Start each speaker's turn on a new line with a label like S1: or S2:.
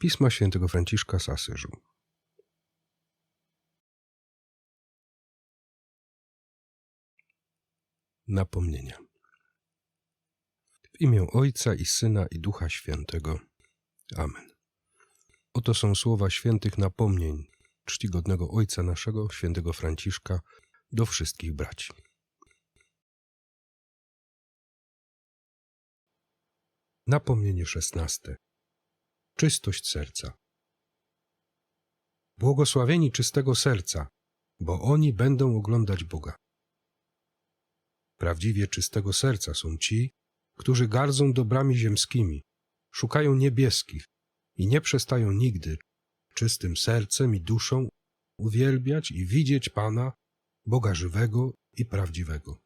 S1: Pisma świętego Franciszka z Asyżu. Napomnienia. W imię Ojca i Syna i Ducha Świętego. Amen. Oto są słowa świętych napomnień czcigodnego Ojca naszego, świętego Franciszka, do wszystkich braci. Napomnienie szesnaste. Czystość serca. Błogosławieni czystego serca, bo oni będą oglądać Boga. Prawdziwie czystego serca są ci, którzy gardzą dobrami ziemskimi, szukają niebieskich i nie przestają nigdy czystym sercem i duszą uwielbiać i widzieć Pana, Boga żywego i prawdziwego.